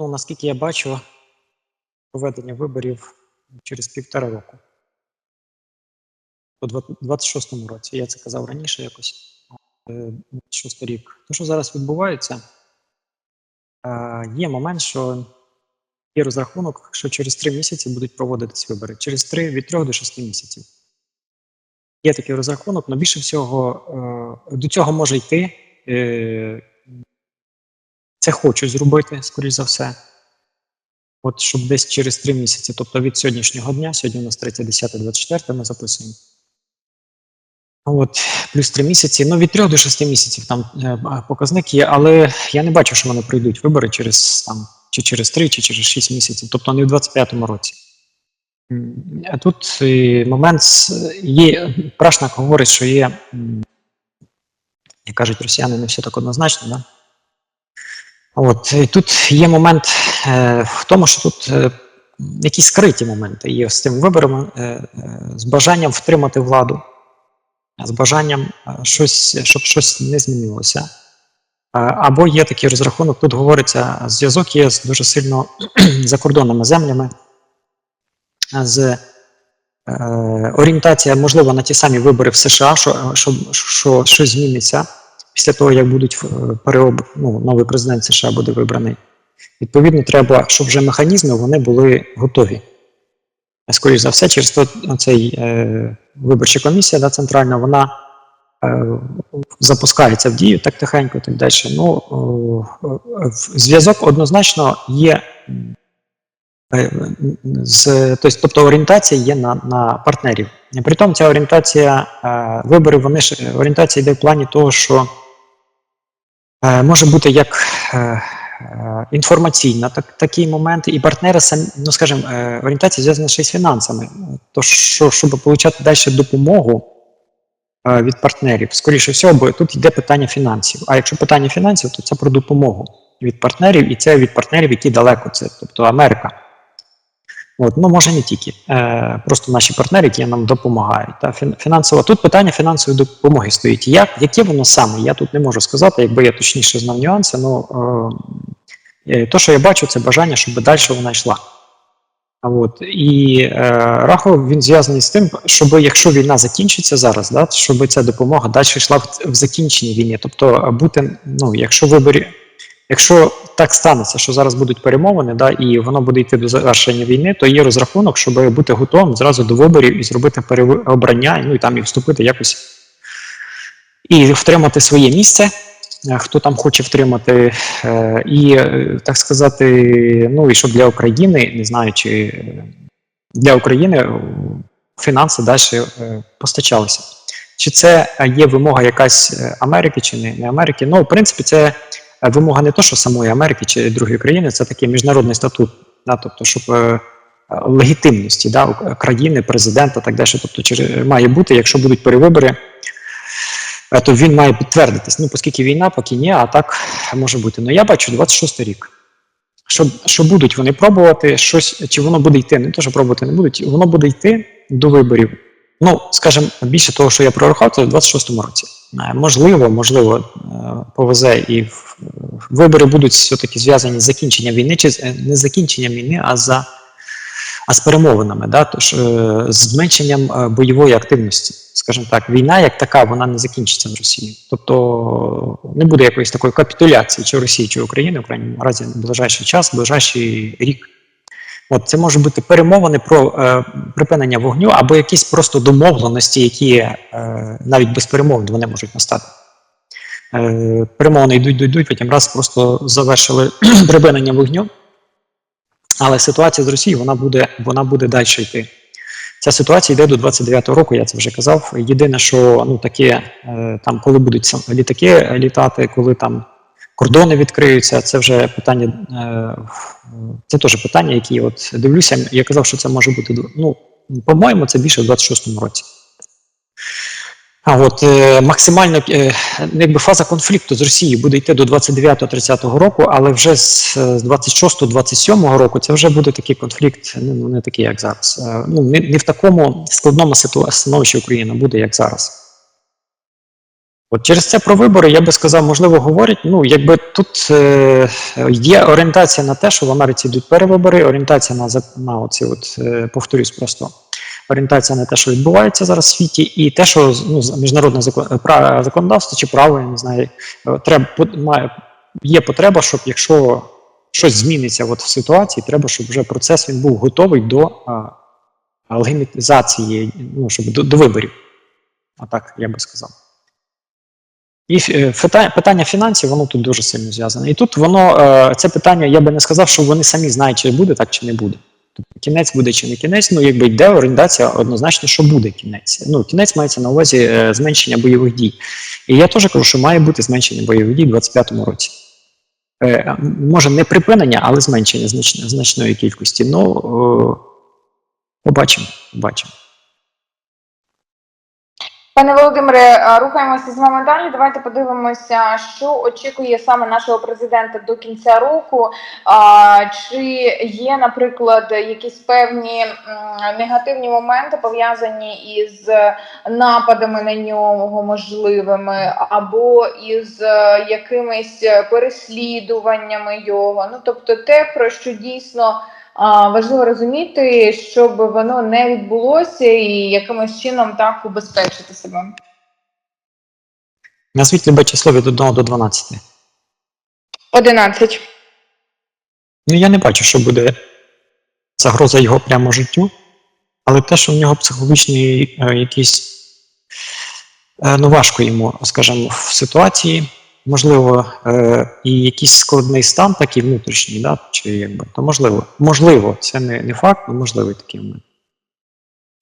Ну, наскільки я бачу, проведення виборів через півтора року. У 26-му році. Я це казав раніше якось. Е, 26 рік. То, що зараз відбувається, е, є момент, що є розрахунок, що через три місяці будуть проводитись вибори. Через три від трьох до шести місяців. Є такий розрахунок, але більше всього е, до цього може йти. Це хочуть зробити, скоріш за все. От щоб десь через три місяці, тобто від сьогоднішнього дня, сьогодні у нас 3, 10, 24 ми записуємо. От, плюс три місяці. Ну, від трьох до шести місяців там е, показник є, але я не бачу, що вони пройдуть вибори через там, чи через три, чи через шість місяців, тобто не в 25-му році. А тут е, момент є, Прашнак говорить, що є, як кажуть росіяни, не все так однозначно, да? От і тут є момент е, в тому, що тут е, якісь скриті моменти є з тим вибором, е, е, з бажанням втримати владу, з бажанням е, щось, щоб щось не змінилося. Е, Або є такий розрахунок, тут говориться, зв'язок є з дуже сильно закордонними землями, з е, орієнтація, можливо, на ті самі вибори в США, що, що, що щось зміниться після того, як будуть е, переоб... ну, новий президент США буде вибраний. Відповідно, треба, щоб вже механізми вони були готові. Скоріше за все, через то цей е, виборча комісія да, центральна, вона е, запускається в дію так тихенько і так далі. Ну, е, е, зв'язок однозначно є. М, е, З, тобто, тобто орієнтація є на, на партнерів. І При тому ця орієнтація, е, вибори, вони ж е, орієнтація йде в плані того, що е, може бути як е, е, інформаційна так, такий момент, і партнери самі, ну скажімо, е, орієнтація зв'язана ще з фінансами. То що, щоб отримати далі допомогу е, від партнерів, скоріше всього, бо тут йде питання фінансів. А якщо питання фінансів, то це про допомогу від партнерів, і це від партнерів, які далеко, це тобто Америка. От, ну може не тільки, е, просто наші партнери, які нам допомагають. Та фінансово тут питання фінансової допомоги стоїть. Як яке воно саме? Я тут не можу сказати, якби я точніше знав нюанси. Ну е, е, то, що я бачу, це бажання, щоб далі вона йшла. От і е, Рахов він зв'язаний з тим, щоб якщо війна закінчиться зараз, да, щоб ця допомога далі йшла в, в закінченні війни. Тобто бути, ну якщо виборі, якщо так станеться, що зараз будуть перемовини, да, і воно буде йти до завершення війни, то є розрахунок, щоб бути готовим зразу до виборів і зробити переобрання, ну і там і вступити якось і втримати своє місце. е, Хто там хоче втримати, е, і е, так сказати, ну і щоб для України, не знаю, чи для України фінанси далі постачалися. Чи це є вимога якась Америки, чи не, Америки? Ну, в принципі, це вимога не то, що самої Америки чи другої країни, це такий міжнародний статут, да, тобто, щоб е, е, легітимності да, країни, президента, так далі. Тобто, чи має бути, якщо будуть перевибори, е, то він має підтвердитись. Ну, оскільки війна, поки ні, а так може бути. Ну я бачу 26 рік. Що, що будуть вони пробувати щось, чи воно буде йти, не то, що пробувати не будуть, воно буде йти до виборів. Ну, скажімо, більше того, що я прорахав, це в 26-му році. Е, Можливо, можливо, е, повезе і вибори будуть все-таки зв'язані з закінченням війни, чи е, не з закінченням війни, а за а з перемовинами, да, тож, з зменшенням бойової активності. Скажімо так, війна як така, вона не закінчиться в Росії. Тобто не буде якоїсь такої капітуляції чи Росії, чи України, в крайньому разі в ближайший час, в ближайший рік. От це може бути перемовини про е, припинення вогню або якісь просто домовленості, які е, навіть без перемовин вони можуть настати. Е, перемовини йдуть, йдуть, йдуть, потім раз просто завершили припинення вогню. Але ситуація з Росією вона буде, вона буде далі йти. Ця ситуація йде до 29-го року, я це вже казав. Єдине, що ну таке, е, там, коли будуть літаки літати, коли там кордони відкриються, це вже питання. Е, це теж питання, які от дивлюся. Я казав, що це може бути ну, по-моєму, це більше в 26-му році. А от е, максимально е, ну, якби фаза конфлікту з Росією буде йти до 29-30 року, але вже з, з 26-27 року це вже буде такий конфлікт, ну не такий, як зараз. Е, Ну не, не в такому складному становищі Україна буде, як зараз. От через це про вибори я би сказав, можливо, говорять. Ну, якби тут е, є орієнтація на те, що в Америці йдуть перевибори, орієнтація на, на оці, от, е, повторюсь просто, орієнтація на те, що відбувається зараз в світі, і те, що ну, міжнародне е, законодавство чи право, я не знаю, е, треба, має, є потреба, щоб якщо щось зміниться от в ситуації, треба, щоб вже процес він був готовий до а, легімітизації, ну, щоб до, до виборів. А так я би сказав. І е, питання фінансів, воно тут дуже сильно зв'язане. І тут воно, е, це питання, я би не сказав, що вони самі знають, чи буде так, чи не буде. Тобто кінець буде чи не кінець, ну якби йде орієнтація однозначно, що буде кінець. Ну, кінець мається на увазі е, зменшення бойових дій. І я теж кажу, що має бути зменшення бойових дій у 2025 році. Може, не припинення, але зменшення знач- значної кількості. Ну, побачимо, побачимо. Пане Володимире, рухаємося з вами далі. Давайте подивимося, що очікує саме нашого президента до кінця року. Чи є, наприклад, якісь певні негативні моменти пов'язані із нападами на нього можливими, або із е, якимись переслідуваннями його? Ну тобто, те, про що дійсно. Важливо розуміти, щоб воно не відбулося і якимось чином так убезпечити себе. Назвіть любе число від 1 до 12. 11. Ну, я не бачу, що буде загроза його прямо життю, але те, що в нього психологічний е, якийсь, е, ну важко йому, скажімо, в ситуації, можливо, е, і якийсь складний стан, такий внутрішній, да, чи якби, то можливо, можливо, це не, не факт, але можливий такий момент.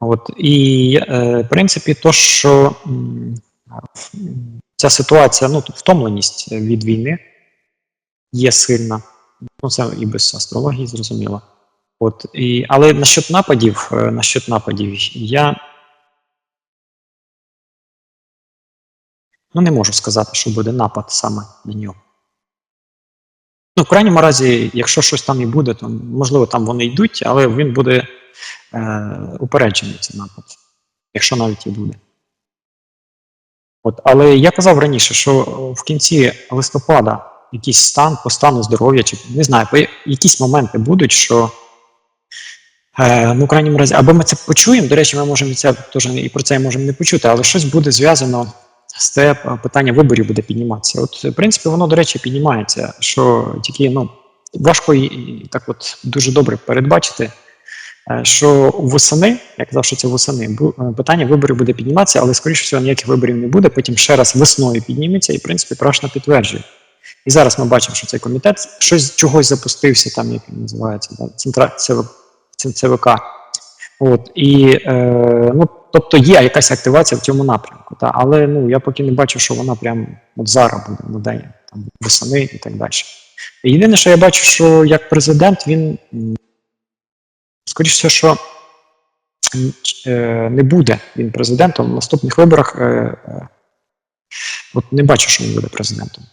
От, і, е, в принципі, то, що ця ситуація, ну, втомленість від війни є сильна. Ну, це і без астрології зрозуміло. От, і, але насчет нападів, е, насчет нападів, я ну, не можу сказати, що буде напад саме на нього. Ну, в крайньому разі, якщо щось там і буде, то можливо там вони йдуть, але він буде е, упереджений цей напад, якщо навіть і буде. От, але я казав раніше, що в кінці листопада якийсь стан по стану здоров'я, чи не знаю, якісь моменти будуть, що е, ну, в крайньому разі, або ми це почуємо, до речі, ми можемо це теж і про це можемо не почути, але щось буде зв'язано те е, питання виборів буде підніматися. От, в принципі, воно, до речі, піднімається, що тільки ну, важко і, так от дуже добре передбачити. е, Що восени, я казав, що це восени, е, питання виборів буде підніматися, але скоріше всього ніяких виборів не буде. Потім ще раз весною підніметься, і в принципі Прашна підтверджує. І зараз ми бачимо, що цей комітет щось чогось запустився, там як він називається, да, ЦВК. От і е, ну, тобто є якась активація в цьому напрямку, та, але ну я поки не бачу, що вона прям от зараз буде на день, там восени і так далі. Єдине, що я бачу, що як президент він м, скоріш що е, не буде він президентом в наступних виборах. Е, е, от не бачу, що він буде президентом.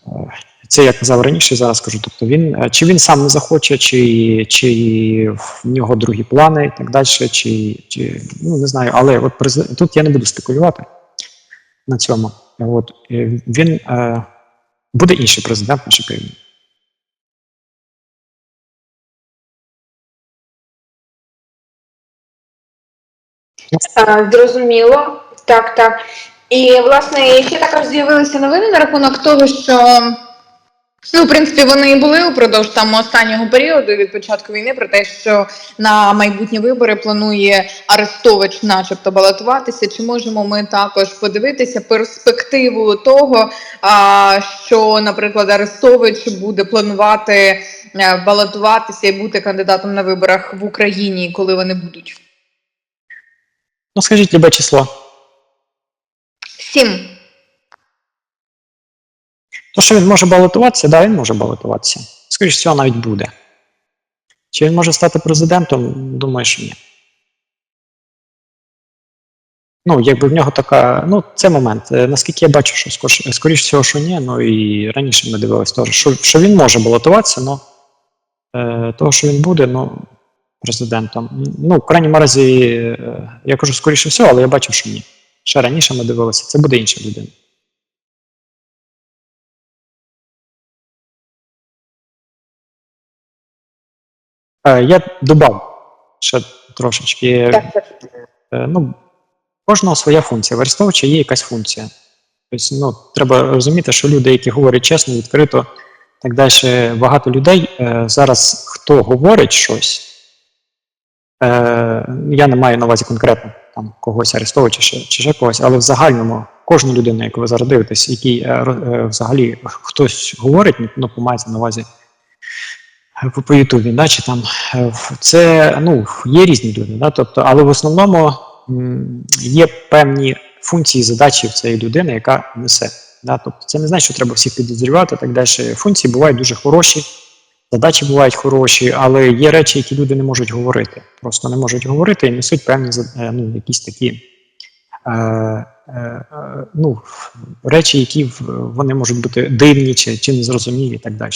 Це я казав раніше, зараз кажу. Тобто він е, чи він сам не захоче, чи, чи в нього другі плани і так далі, чи, чи ну не знаю. Але от тут я не буду спекулювати на цьому. От е, він е, буде інший президент нашій країні. Е, Зрозуміло. Так, так. І власне ще також з'явилися новини на рахунок того, що ну, в принципі, вони і були упродовж там останнього періоду від початку війни про те, що на майбутні вибори планує Арестович, начебто, балотуватися. Чи можемо ми також подивитися перспективу того, що, наприклад, Арестович буде планувати е, балотуватися і бути кандидатом на виборах в Україні, коли вони будуть? Ну скажіть любе число. Сім. То, що він може балотуватися, да, він може балотуватися. Скоріше всього, навіть буде. Чи він може стати президентом? Думаю, що ні. Ну, якби в нього така. Ну, це момент. Е, Наскільки я бачу, що скоріш всього, що ні, ну і раніше ми дивилися теж, що, що він може балотуватися, але е, того, що він буде, ну, президентом. Ну, в крайньому разі, е, я кажу, скоріше всього, але я бачив, що ні. Ще раніше ми дивилися, це буде інша людина. Я додав ще трошечки. Так, так. Е, Ну, кожного своя функція. В є якась функція. Тобто, ну, треба розуміти, що люди, які говорять чесно, відкрито, так далі, багато людей е, зараз, хто говорить щось, е, я не маю на увазі конкретно там, когось Арестовича чи, чи ще когось, але в загальному кожну людину, яку ви зараз дивитесь, який е, е, взагалі хтось говорить, ну, мається на увазі е, по, по Ютубі, да, чи там е, це ну, є різні люди, да, тобто, але в основному є певні функції, задачі в цієї людини, яка несе. Да, тобто це не значить, що треба всіх підозрювати, так далі. Функції бувають дуже хороші, задачі бувають хороші, але є речі, які люди не можуть говорити. Просто не можуть говорити і несуть певні е, ну, якісь такі е, е, е, ну, речі, які вони можуть бути дивні чи, чи незрозумілі і так далі.